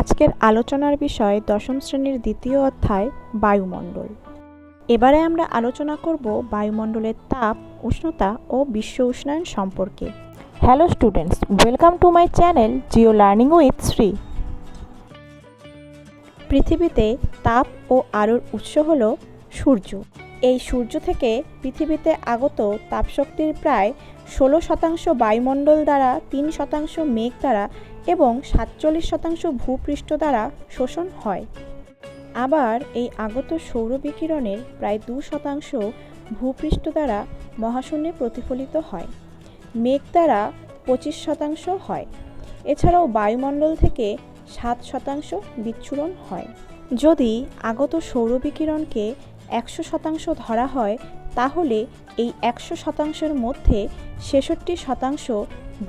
আজকের আলোচনার বিষয় দশম শ্রেণির দ্বিতীয় অধ্যায় বায়ুমণ্ডল। এবারে আমরা আলোচনা করব বায়ুমণ্ডলের তাপ, উষ্ণতা ও বিশ্ব উষ্ণায়ন সম্পর্কে। Hello students, welcome to my channel Geo learning with Shri. পৃথিবীতে তাপ ও আলোর উৎস হল সূর্য। এই সূর্য থেকে পৃথিবীতে আগত তাপশক্তির প্রায় ষোলো শতাংশ বায়ুমণ্ডল দ্বারা, তিন শতাংশ মেঘ দ্বারা এবং সাতচল্লিশ শতাংশ ভূপৃষ্ঠ দ্বারা শোষণ হয়। আবার এই আগত সৌর বিকিরণের প্রায় দু শতাংশ ভূপৃষ্ঠ দ্বারা মহাশূন্যে প্রতিফলিত হয়। মেঘ দ্বারা পঁচিশ শতাংশ হয়। এছাড়াও বায়ুমণ্ডল থেকে সাত শতাংশ বিচ্ছুরণ হয়। যদি আগত সৌর বিকিরণকে একশো শতাংশ ধরা হয়, তাহলে এই একশো শতাংশের মধ্যে ছেষট্টি শতাংশ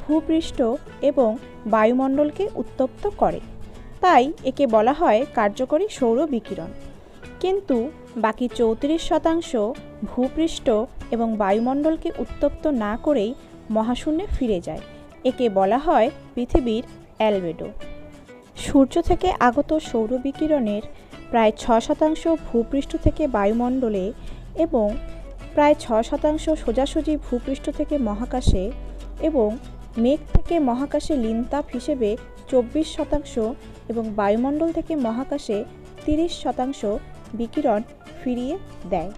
ভূপৃষ্ঠ এবং বায়ুমণ্ডলকে উত্তপ্ত করে। তাই একে বলা হয় কার্যকরী সৌর বিকিরণ। কিন্তু বাকি চৌত্রিশ শতাংশ ভূপৃষ্ঠ এবং বায়ুমণ্ডলকে উত্তপ্ত না করেই মহাশূন্যে ফিরে যায়। একে বলা হয় পৃথিবীর অ্যালবেডো। সূর্য থেকে আগত সৌর বিকিরণের প্রায় ছ শতাংশ ভূপৃষ্ঠ থেকে বায়ুমণ্ডলে এবং প্রায় ছ শতাংশ সোজাসুজি ভূপৃষ্ঠ থেকে মহাকাশে এবং মেঘ থেকে মহাকাশে লিনতাপ হিসেবে চব্বিশ শতাংশ এবং বায়ুমণ্ডল থেকে মহাকাশে তিরিশ শতাংশ বিকিরণ ফিরিয়ে দেয়।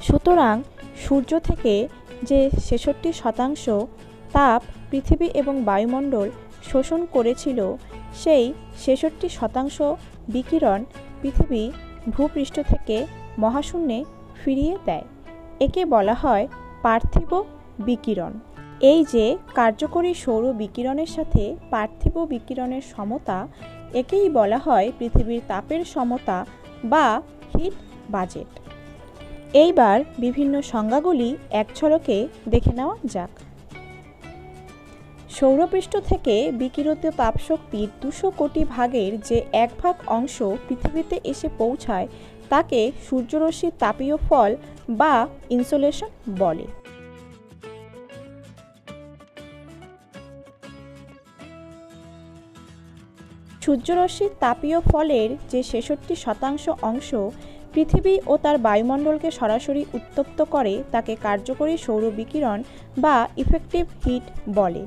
সুতরাং সূর্য থেকে যে ছেষট্টি শতাংশ তাপ পৃথিবী এবং বায়ুমণ্ডল শোষণ করেছিল, সেই ছেষট্টি শতাংশ বিকিরণ পৃথিবী ভূপৃষ্ঠ থেকে মহাশূন্যে ফিরিয়ে দেয়। একে বলা হয় পার্থিব বিকিরণ। এই যে কার্যকরী সৌর বিকিরণের সাথে পার্থিব বিকিরণের সমতা, একেই বলা হয় পৃথিবীর তাপের সমতা বা হিট বাজেট। এইবার বিভিন্ন সংজ্ঞাগুলি এক ঝলকে দেখে নেওয়া যাক। সৌরপৃষ্ঠ থেকে বিকিরিত তাপশক্তির দুশো কোটি ভাগের যে এক ভাগ অংশ পৃথিবীতে এসে পৌঁছায়, তাকে সূর্যরশ্মির তাপীয় ফল বা ইনসোলেশন বলে। সূর্যরশ্মির তাপীয় ফলের যে ছেষট্টি শতাংশ অংশ পৃথিবী ও তার বায়ুমণ্ডলকে সরাসরি উত্তপ্ত করে, তাকে কার্যকরী সৌর বিকিরণ বা ইফেক্টিভ হিট বলে।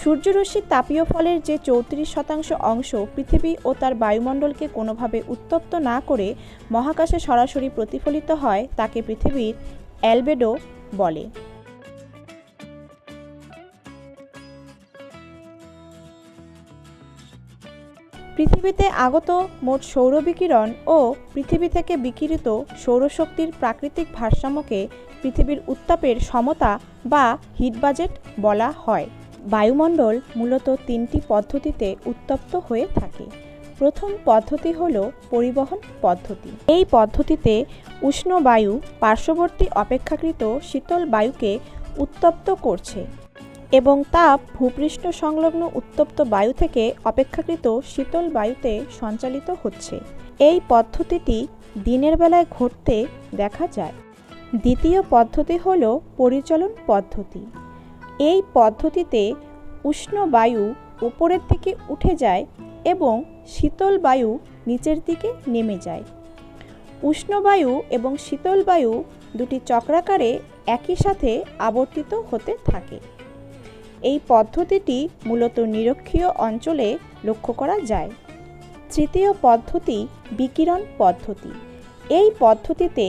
সূর্যরশ্মির তাপীয় ফলের যে চৌত্রিশ শতাংশ অংশ পৃথিবী ও তার বায়ুমণ্ডলকে কোনোভাবে উত্তপ্ত না করে মহাকাশে সরাসরি প্রতিফলিত হয়, তাকে পৃথিবীর অ্যালবেডো বলে। পৃথিবীতে আগত মোট সৌর বিকিরণ ও পৃথিবী থেকে বিকিরিত সৌরশক্তির প্রাকৃতিক ভারসাম্যকে পৃথিবীর উত্তাপের সমতা বা হিট বাজেট বলা হয়। বায়ুমণ্ডল মূলত তিনটি পদ্ধতিতে উত্তপ্ত হয়ে থাকে। প্রথম পদ্ধতি হল পরিবহন পদ্ধতি। এই পদ্ধতিতে উষ্ণ বায়ু পার্শ্ববর্তী অপেক্ষাকৃত শীতল বায়ুকে উত্তপ্ত করছে। এবং তাপ ভূপৃষ্ঠ সংলগ্ন উত্তপ্ত বায়ু থেকে অপেক্ষাকৃত শীতল বায়ুতে সঞ্চালিত হচ্ছে। এই পদ্ধতিটি দিনের বেলায় ঘটতে দেখা যায়। দ্বিতীয় পদ্ধতি হল পরিচলন পদ্ধতি। এই পদ্ধতিতে উষ্ণ বায়ু উপরের দিকে উঠে যায় এবং শীতল বায়ু নিচের দিকে নেমে যায়। উষ্ণ বায়ু এবং শীতল বায়ু দুটি চক্রাকারে একই সাথে আবর্তিত হতে থাকে। এই পদ্ধতিটি মূলত নিরক্ষীয় অঞ্চলে লক্ষ্য করা যায়। তৃতীয় পদ্ধতি বিকিরণ পদ্ধতি। এই পদ্ধতিতে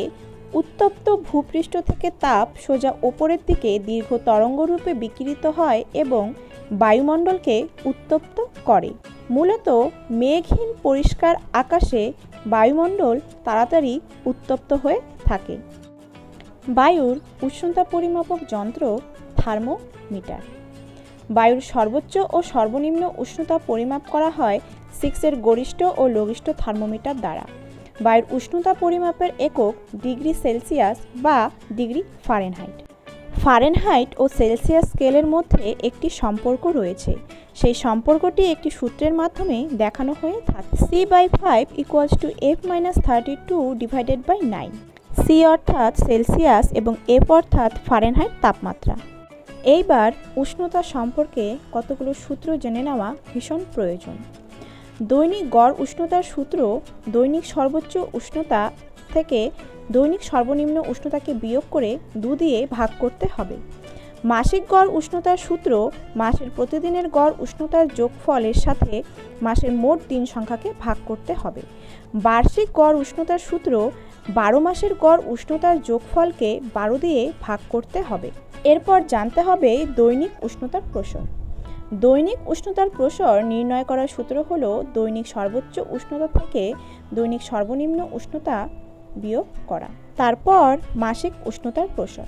উত্তপ্ত ভূপৃষ্ঠ থেকে তাপ সোজা ওপরের দিকে দীর্ঘ তরঙ্গরূপে বিকিরিত হয় এবং বায়ুমণ্ডলকে উত্তপ্ত করে। মূলত মেঘহীন পরিষ্কার আকাশে বায়ুমণ্ডল তাড়াতাড়ি উত্তপ্ত হয়ে থাকে। বায়ুর উষ্ণতা পরিমাপক যন্ত্র থার্মোমিটার। বায়ুর সর্বোচ্চ ও সর্বনিম্ন উষ্ণতা পরিমাপ করা হয় সিক্সের গরিষ্ঠ ও লঘিষ্ঠ থার্মোমিটার দ্বারা। বায়ুর উষ্ণতা পরিমাপের একক ডিগ্রি সেলসিয়াস বা ডিগ্রি ফারেনহাইট। ফারেনহাইট ও সেলসিয়াস স্কেলের মধ্যে একটি সম্পর্ক রয়েছে। সেই সম্পর্কটি একটি সূত্রের মাধ্যমে দেখানো হয়ে থাকে। C by five equals to F minus thirty two divided by nine C অর্থাৎ সেলসিয়াস এবং এফ অর্থাৎ ফারেনহাইট তাপমাত্রা। এইবার উষ্ণতা সম্পর্কে কতগুলো সূত্র জেনে নেওয়া ভীষণ প্রয়োজন। দৈনিক গড় উষ্ণতার সূত্র দৈনিক সর্বোচ্চ উষ্ণতা থেকে দৈনিক সর্বনিম্ন উষ্ণতাকে বিয়োগ করে দু দিয়ে ভাগ করতে হবে। মাসিক গড় উষ্ণতার সূত্র মাসের প্রতিদিনের গড় উষ্ণতার যোগফলের সাথে মাসের মোট দিন সংখ্যাকে ভাগ করতে হবে। বার্ষিক গড় উষ্ণতার সূত্র বারো মাসের গড় উষ্ণতার যোগফলকে বারো দিয়ে ভাগ করতে হবে। এরপর জানতে হবে দৈনিক উষ্ণতার প্রসর। দৈনিক উষ্ণতার প্রসর নির্ণয় করার সূত্র হলো দৈনিক সর্বোচ্চ উষ্ণতা থেকে দৈনিক সর্বনিম্ন উষ্ণতা বিয়োগ করা। তারপর মাসিক উষ্ণতার প্রসর।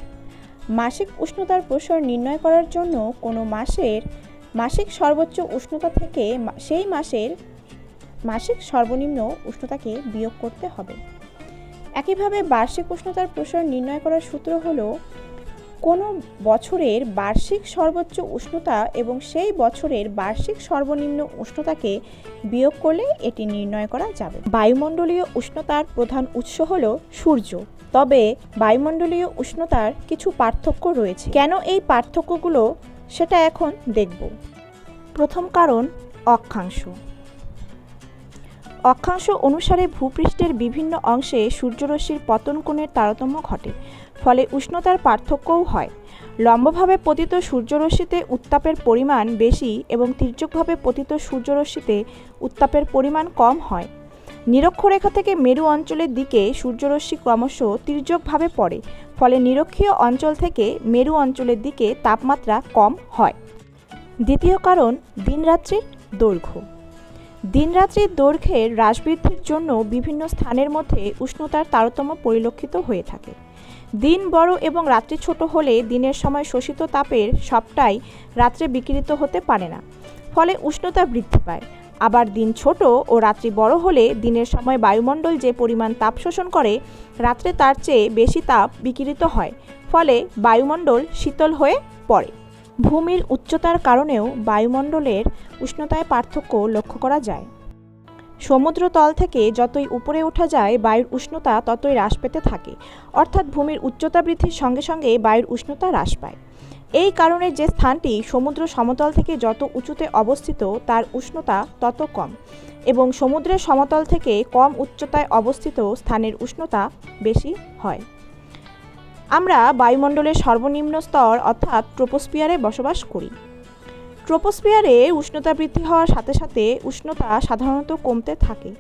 মাসিক উষ্ণতার প্রসর নির্ণয় করার জন্য কোনো মাসের মাসিক সর্বোচ্চ উষ্ণতা থেকে সেই মাসের মাসিক সর্বনিম্ন উষ্ণতাকে বিয়োগ করতে হবে। একইভাবে বার্ষিক উষ্ণতার প্রসর নির্ণয় করার সূত্র হলো কোনো বছরের বার্ষিক সর্বোচ্চ উষ্ণতা এবং সেই বছরের বার্ষিক সর্বনিম্ন উষ্ণতাকে বিয়োগ করলে এটি নির্ণয় করা যাবে। বায়ুমণ্ডলীয় উষ্ণতার প্রধান উৎস হল সূর্য। তবে বায়ুমণ্ডলীয় উষ্ণতার কিছু পার্থক্য রয়েছে। কেন এই পার্থক্যগুলো সেটা এখন দেখব। প্রথম কারণ অক্ষাংশ। অক্ষাংশ অনুসারে ভূপৃষ্ঠের বিভিন্ন অংশে সূর্যরশ্মির পতন কোণের তারতম্য ঘটে, ফলে উষ্ণতার পার্থক্যও হয়। লম্বভাবে পতিত সূর্যরশ্মিতে উত্তাপের পরিমাণ বেশি এবং তির্যকভাবে পতিত সূর্যরশ্মিতে উত্তাপের পরিমাণ কম হয়। নিরক্ষরেখা থেকে মেরু অঞ্চলের দিকে সূর্যরশ্মি ক্রমশ তির্যকভাবে পড়ে, ফলে নিরক্ষীয় অঞ্চল থেকে মেরু অঞ্চলের দিকে তাপমাত্রা কম হয়। দ্বিতীয় কারণ, দিনরাত্রির দৈর্ঘ্য। দিনরাত্রির দৈর্ঘ্যের হ্রাস বৃদ্ধির জন্য বিভিন্ন স্থানের মধ্যে উষ্ণতার তারতম্য পরিলক্ষিত হয়ে থাকে। দিন বড় এবং রাত্রি ছোট হলে দিনের সময় শোষিত তাপের সবটাই রাত্রে বিকিরিত হতে পারে না, ফলে উষ্ণতা বৃদ্ধি পায়। আবার দিন ছোট ও রাত্রি বড় হলে দিনের সময় বায়ুমণ্ডল যে পরিমাণ তাপ শোষণ করে, রাত্রে তার চেয়ে বেশি তাপ বিকিরিত হয়, ফলে বায়ুমণ্ডল শীতল হয়ে পড়ে। ভূমির উচ্চতার কারণেও বায়ুমণ্ডলের উষ্ণতায় পার্থক্য লক্ষ্য করা যায়। সমুদ্রতল থেকে যতই উপরে ওঠা যায়, বায়ুর উষ্ণতা ততই হ্রাস পেতে থাকে। অর্থাৎ ভূমির উচ্চতা বৃদ্ধির সঙ্গে সঙ্গে বায়ুর উষ্ণতা হ্রাস পায়। এই কারণে যে স্থানটি সমুদ্র সমতল থেকে যত উঁচুতে অবস্থিত, তার উষ্ণতা তত কম এবং সমুদ্রের সমতল থেকে কম উচ্চতায় অবস্থিত স্থানের উষ্ণতা বেশি হয়। আমরা বায়ুমণ্ডলের সর্বনিম্ন স্তর অর্থাৎ ট্রোপোস্পিয়ারে বসবাস করি। ট্রোপোস্পিয়ারে উষ্ণতা বৃদ্ধি হওয়ার সাথে সাথে উষ্ণতা সাধারণত কমতে থাকে।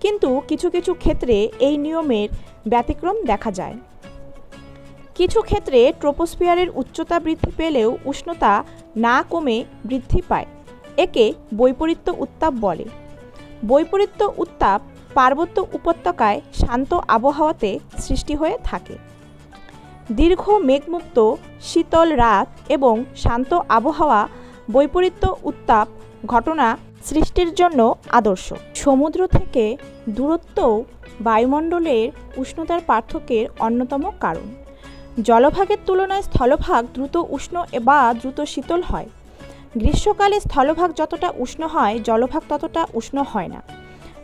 কিন্তু কিছু কিছু ক্ষেত্রে এই নিয়মের ব্যতিক্রম দেখা যায়। কিছু ক্ষেত্রে ট্রোপোস্পিয়ারের উচ্চতা বৃদ্ধি পেলেও উষ্ণতা না কমে বৃদ্ধি পায়। একে বৈপরীত্য উত্তাপ বলে। বৈপরীত্য উত্তাপ পার্বত্য উপত্যকায় শান্ত আবহাওয়াতে সৃষ্টি হয়ে থাকে। দীর্ঘ মেঘমুক্ত, শীতল রাত এবং শান্ত আবহাওয়া, বৈপরীত্য উত্তাপ ঘটনা সৃষ্টির জন্য আদর্শ। সমুদ্র থেকে দূরত্বও বায়ুমণ্ডলের উষ্ণতার পার্থক্যের অন্যতম কারণ। জলভাগের তুলনায় স্থলভাগ দ্রুত উষ্ণ বা দ্রুত শীতল হয়। গ্রীষ্মকালে স্থলভাগ যতটা উষ্ণ হয়, জলভাগ ততটা উষ্ণ হয় না।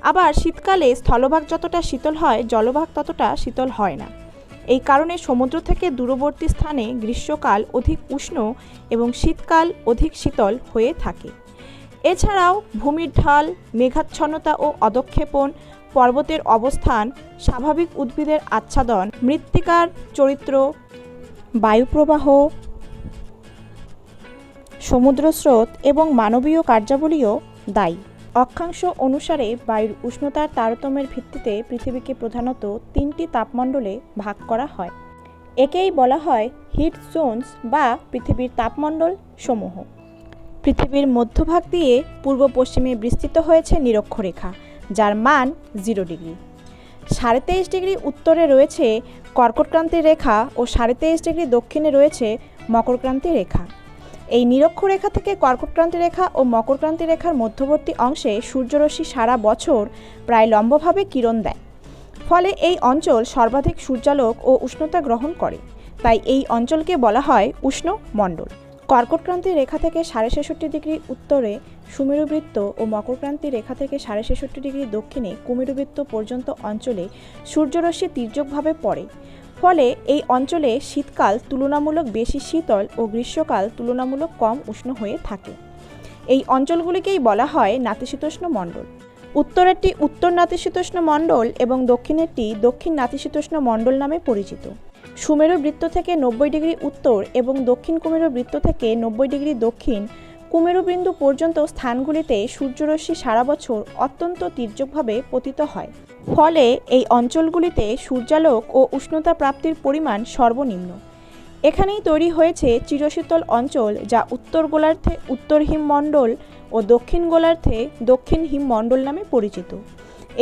আবার শীতকালে স্থলভাগ যতটা শীতল হয়, জলভাগ ততটা শীতল হয় না। এই কারণে সমুদ্র থেকে দূরবর্তী স্থানে গ্রীষ্মকাল অধিক উষ্ণ এবং শীতকাল অধিক শীতল হয়ে থাকে। এছাড়াও ভূমির ঢাল, মেঘাচ্ছন্নতা ও অদক্ষেপণ, পর্বতের অবস্থান, স্বাভাবিক উদ্ভিদের আচ্ছাদন, মৃত্তিকার চরিত্র, বায়ুপ্রবাহ সমুদ্র স্রোত এবং মানবীয় কার্যাবলীও দায়ী। অক্ষাংশ অনুসারে বায়ুর উষ্ণতার তারতম্যের ভিত্তিতে পৃথিবীকে প্রধানত তিনটি তাপমণ্ডলে ভাগ করা হয়। একেই বলা হয় হিট জোনস বা পৃথিবীর তাপমণ্ডল সমূহ। পৃথিবীর মধ্যভাগ দিয়ে পূর্ব পশ্চিমে বিস্তৃত হয়েছে নিরক্ষরেখা, যার মান জিরো ডিগ্রি। সাড়ে তেইশ ডিগ্রি উত্তরে রয়েছে কর্কটক্রান্তি রেখা ও সাড়ে তেইশ ডিগ্রি দক্ষিণে রয়েছে মকরক্রান্তি রেখা। এই নিরক্ষরেখা থেকে কর্কটক্রান্তি রেখা ও মকরক্রান্তি রেখার মধ্যবর্তী অংশে সূর্যরশ্মি সারা বছর প্রায় লম্বভাবে কিরণ দেয়। ফলে এই অঞ্চল সর্বাধিক সূর্যালোক ও উষ্ণতা গ্রহণ করে। তাই এই অঞ্চলকে বলা হয় উষ্ণ মণ্ডল। কর্কটক্রান্তি রেখা থেকে সাড়ে ছেষট্টি ডিগ্রি উত্তরে সুমেরুবৃত্ত ও মকরক্রান্তি রেখা থেকে সাড়ে ছেষট্টি ডিগ্রি দক্ষিণে কুমেরুবৃত্ত পর্যন্ত অঞ্চলে সূর্যরশ্মি তির্যকভাবে পড়ে। ফলে এই অঞ্চলে শীতকাল তুলনামূলক বেশি শীতল ও গ্রীষ্মকাল তুলনামূলক কম উষ্ণ হয়ে থাকে। এই অঞ্চলগুলিকেই বলা হয় নাতিশীতোষ্ণ মণ্ডল। উত্তরেরটি উত্তর নাতিশীতোষ্ণ মণ্ডল এবং দক্ষিণেরটি দক্ষিণ নাতিশীতোষ্ণ মণ্ডল নামে পরিচিত। সুমেরু বৃত্ত থেকে নব্বই ডিগ্রি উত্তর এবং দক্ষিণ কুমেরু বৃত্ত থেকে নব্বই ডিগ্রি দক্ষিণ কুমেরু বিন্দু পর্যন্ত স্থানগুলিতে সূর্যরশ্মি সারা বছর অত্যন্ত তীর্যকভাবে পতিত হয়। ফলে এই অঞ্চলগুলিতে সূর্যালোক ও উষ্ণতা প্রাপ্তির পরিমাণ সর্বনিম্ন। এখানেই তৈরি হয়েছে চিরশীতল অঞ্চল যা উত্তর গোলার্ধে উত্তর হিমমণ্ডল ও দক্ষিণ গোলার্ধে দক্ষিণ হিমমণ্ডল নামে পরিচিত।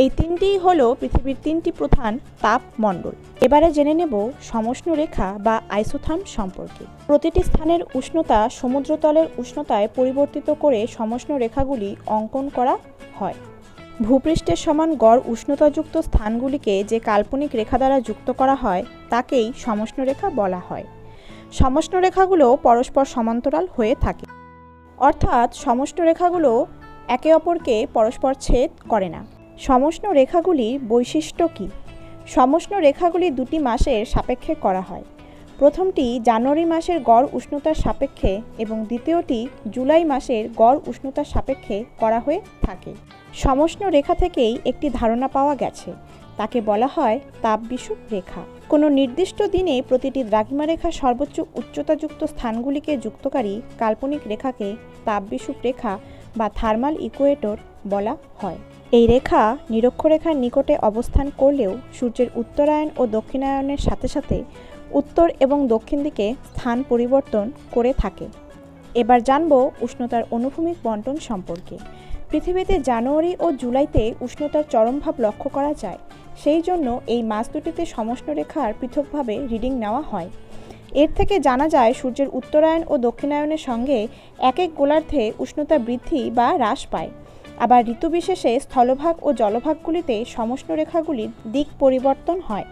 এই তিনটিই হল পৃথিবীর তিনটি প্রধান তাপমণ্ডল। এবারে জেনে নেব সমষ্ণ রেখা বা আইসোথার্ম সম্পর্কে। প্রতিটি স্থানের উষ্ণতা সমুদ্রতলের উষ্ণতায় পরিবর্তিত করে সমষ্ণ রেখাগুলি অঙ্কন করা হয়। ভূপৃষ্ঠের সমান গড় উষ্ণতাযুক্ত স্থানগুলিকে যে কাল্পনিক রেখা দ্বারা যুক্ত করা হয়, তাকেই সমষ্ণ রেখা বলা হয়। সমষ্ণ রেখাগুলো পরস্পর সমান্তরাল হয়ে থাকে। অর্থাৎ সমষ্ণ রেখাগুলো একে অপরকে পরস্পর ছেদ করে না। সমষ্ণ রেখাগুলির বৈশিষ্ট্য কী? সমষ্ণ রেখাগুলি দুটি মাসের সাপেক্ষে করা হয়। প্রথমটি জানুয়ারি মাসের গড় উষ্ণতার সাপেক্ষে এবং দ্বিতীয়টি জুলাই মাসের গড় উষ্ণতার সাপেক্ষে করা হয়ে থাকে। সমষ্ণ রেখা থেকেই একটি ধারণা পাওয়া গেছে। তাকে বলা হয় তাপবিষুব রেখা। কোনো নির্দিষ্ট দিনে প্রতিটি দ্রাঘিমা রেখার সর্বোচ্চ উচ্চতাযুক্ত স্থানগুলিকে যুক্তকারী কাল্পনিক রেখাকে তাপবিষুব রেখা বা থার্মাল ইকুয়েটর বলা হয়। এই রেখা নিরক্ষরেখার নিকটে অবস্থান করলেও সূর্যের উত্তরায়ণ ও দক্ষিণায়নের সাথে সাথে উত্তর এবং দক্ষিণ দিকে স্থান পরিবর্তন করে থাকে। এবার জানব উষ্ণতার অনুভূমিক বন্টন সম্পর্কে। পৃথিবীতে জানুয়ারি ও জুলাইতে উষ্ণতার চরমভাব লক্ষ্য করা যায়। সেই জন্য এই মাস দুটিতে সমষ্ণ রেখার পৃথকভাবে রিডিং নেওয়া হয়। এর থেকে জানা যায়, সূর্যের উত্তরায়ণ ও দক্ষিণায়নের সঙ্গে এক এক গোলার্ধে উষ্ণতা বৃদ্ধি বা হ্রাস পায়। আবার ঋতুবিশেষে স্থলভাগ ও জলভাগগুলিতে সমষ্ণ রেখাগুলির দিক পরিবর্তন হয়।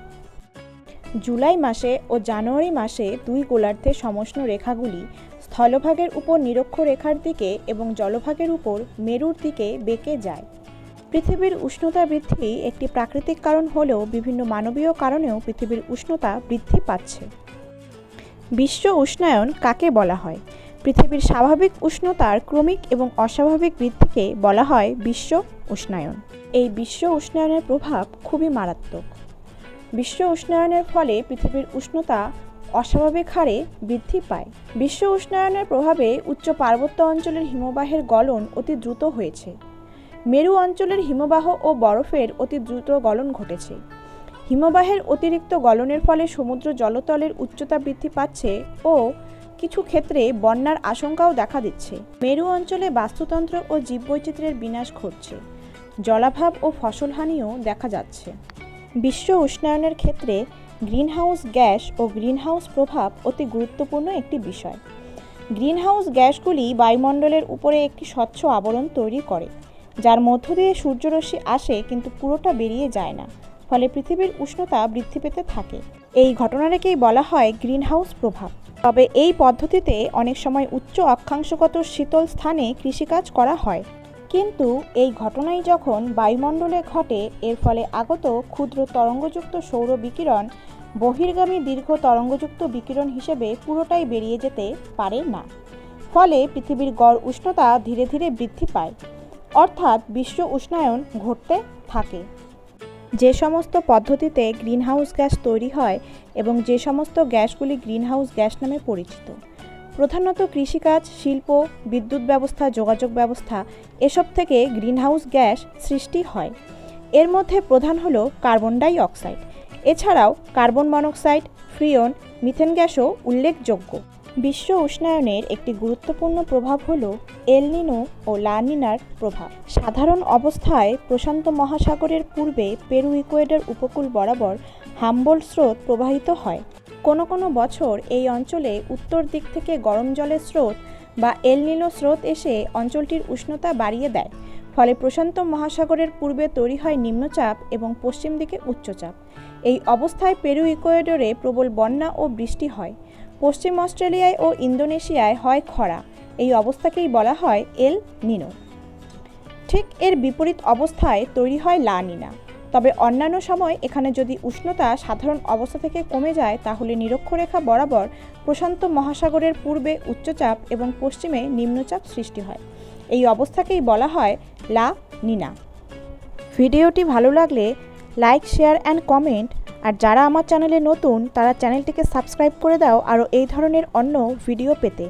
জুলাই মাসে ও জানুয়ারি মাসে দুই গোলার্ধে সমষ্ণ রেখাগুলি স্থলভাগের উপর নিরক্ষরেখার দিকে এবং জলভাগের উপর মেরুর দিকে বেঁকে যায়। পৃথিবীর উষ্ণতা বৃদ্ধি একটি প্রাকৃতিক কারণ হলেও বিভিন্ন মানবীয় কারণেও পৃথিবীর উষ্ণতা বৃদ্ধি পাচ্ছে। বিশ্ব উষ্ণায়ন কাকে বলা হয়? পৃথিবীর স্বাভাবিক উষ্ণতার ক্রমিক এবং অস্বাভাবিক বৃদ্ধিকে বলা হয় বিশ্ব উষ্ণায়ন। এই বিশ্ব উষ্ণায়নের প্রভাব খুবই মারাত্মক। বিশ্ব উষ্ণায়নের ফলে পৃথিবীর উষ্ণতা অস্বাভাবিক হারে বৃদ্ধি পায়। বিশ্ব উষ্ণায়নের প্রভাবে উচ্চ পার্বত্য অঞ্চলের হিমবাহের গলন অতি দ্রুত হয়েছে। মেরু অঞ্চলের হিমবাহ ও বরফের অতি দ্রুত গলন ঘটেছে। হিমবাহের অতিরিক্ত গলনের ফলে সমুদ্র জলতলের উচ্চতা বৃদ্ধি পাচ্ছে ও কিছু ক্ষেত্রে বন্যার আশঙ্কাও দেখা দিচ্ছে। মেরু অঞ্চলে বাস্তুতন্ত্র ও জীববৈচিত্র্যের বিনাশ ঘটছে। জলাভাব ও ফসলহানিও দেখা যাচ্ছে। বিশ্ব উষ্ণায়নের ক্ষেত্রে গ্রিনহাউস গ্যাস ও গ্রিনহাউস প্রভাব অতি গুরুত্বপূর্ণ একটি বিষয়। গ্রিনহাউস গ্যাসগুলি বায়ুমণ্ডলের উপরে একটি স্বচ্ছ আবরণ তৈরি করে, যার মধ্য দিয়ে সূর্যরশ্মি আসে কিন্তু পুরোটা বেরিয়ে যায় না, ফলে পৃথিবীর উষ্ণতা বৃদ্ধি পেতে থাকে। এই ঘটনাটাকেই বলা হয় গ্রিনহাউস প্রভাব। তবে এই পদ্ধতিতে অনেক সময় উচ্চ অক্ষাংশগত শীতল স্থানে কৃষিকাজ করা হয়। কিন্তু এই ঘটনাই যখন বায়ুমণ্ডলে ঘটে, এর ফলে আগত ক্ষুদ্র তরঙ্গযুক্ত সৌর বিকিরণ বহির্গামী দীর্ঘ তরঙ্গযুক্ত বিকিরণ হিসেবে পুরোটাই বেরিয়ে যেতে পারে না। ফলে পৃথিবীর গড় উষ্ণতা ধীরে ধীরে বৃদ্ধি পায়। অর্থাৎ বিশ্ব উষ্ণায়ন ঘটতে থাকে। যে সমস্ত পদ্ধতিতে গ্রিনহাউস গ্যাস তৈরি হয় এবং যে সমস্ত গ্যাসগুলি গ্রিনহাউস গ্যাস নামে পরিচিত প্রধানত কৃষিকাজ, শিল্প, বিদ্যুৎ ব্যবস্থা, যোগাযোগ ব্যবস্থা, এসব থেকে গ্রিনহাউস গ্যাস সৃষ্টি হয়। এর মধ্যে প্রধান হলো কার্বন ডাই অক্সাইড এছাড়াও কার্বন মনোক্সাইড, ফ্রিয়ন, মিথেন গ্যাসও উল্লেখযোগ্য। বিশ্ব উষ্ণায়নের একটি গুরুত্বপূর্ণ প্রভাব হল এলনিনো ও লানিনার প্রভাব। সাধারণ অবস্থায় প্রশান্ত মহাসাগরের পূর্বে পেরু ইকুয়েডর উপকূল বরাবর হাম্বল স্রোত প্রবাহিত হয়। কোনো কোনো বছর এই অঞ্চলে উত্তর দিক থেকে গরম জলের স্রোত বা এলনিনো স্রোত এসে অঞ্চলটির উষ্ণতা বাড়িয়ে দেয়। ফলে প্রশান্ত মহাসাগরের পূর্বে তৈরি হয় নিম্নচাপ এবং পশ্চিম দিকে উচ্চচাপ। এই অবস্থায় পেরু ইকুয়েডরে প্রবল বন্যা ও বৃষ্টি হয়। পশ্চিম অস্ট্রেলিয়ায় ও ইন্দোনেশিয়ায় হয় খরা। এই অবস্থাকেই বলা হয় এল নিনো ঠিক এর বিপরীত অবস্থায় তৈরি হয় লা নিনা। তবে অন্যান্য সময় এখানে যদি উষ্ণতা সাধারণ অবস্থা থেকে কমে যায়, তাহলে নিরক্ষরেখা বরাবর প্রশান্ত মহাসাগরের পূর্বে উচ্চচাপ এবং পশ্চিমে নিম্নচাপ সৃষ্টি হয়। এই অবস্থাকেই বলা হয় লা নিনা। ভিডিওটি ভালো লাগলে লাইক, শেয়ার অ্যান্ড কমেন্ট। আর যারা আমার চ্যানেলে নতুন, তারা চ্যানেলটিকে সাবস্ক্রাইব করে দাও। আরও এই ধরনের অন্য ভিডিও পেতে।